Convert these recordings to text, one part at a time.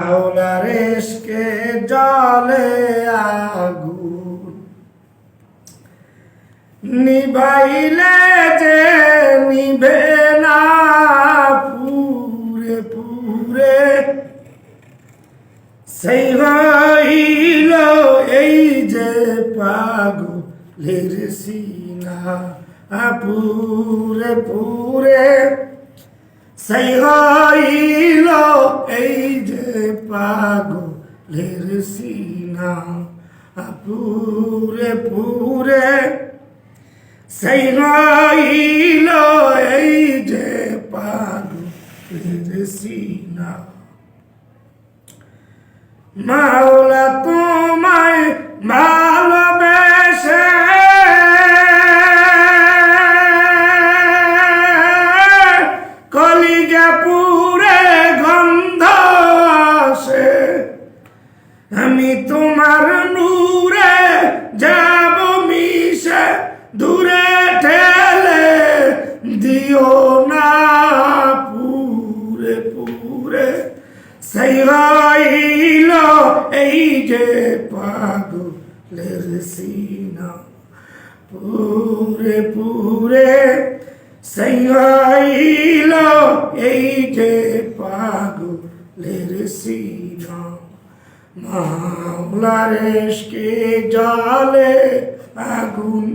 আওলারেশকে জলে আগুন। নিভাইলে যে নিভে না পুরে পুরে, সেই হইল এই যে পাগলের সিনা পুরে পুরে, সেই হইল এই যে পাগলের সিনা পুরে পুরে সেই হইল এই যে পাগলের সিনা। মাওলা তোমায় আমি তোমার নূরে যাব মিশে, দূরে ঠেলে দিও না পুরে পুরে। সেই হইল এই যে পাগলের সিনা। পুরে পুরে। সেই হইল এই যে পাগলের সিনা। মাওলারেশকে জলে আগুন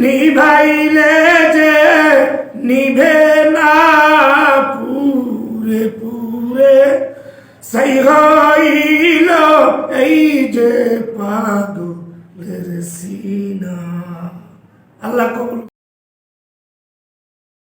নিভাইলে যে নিভে না পুরে পুরে, সেই হইল এই যে পাগলের সিনা। আল্লাহ কবুল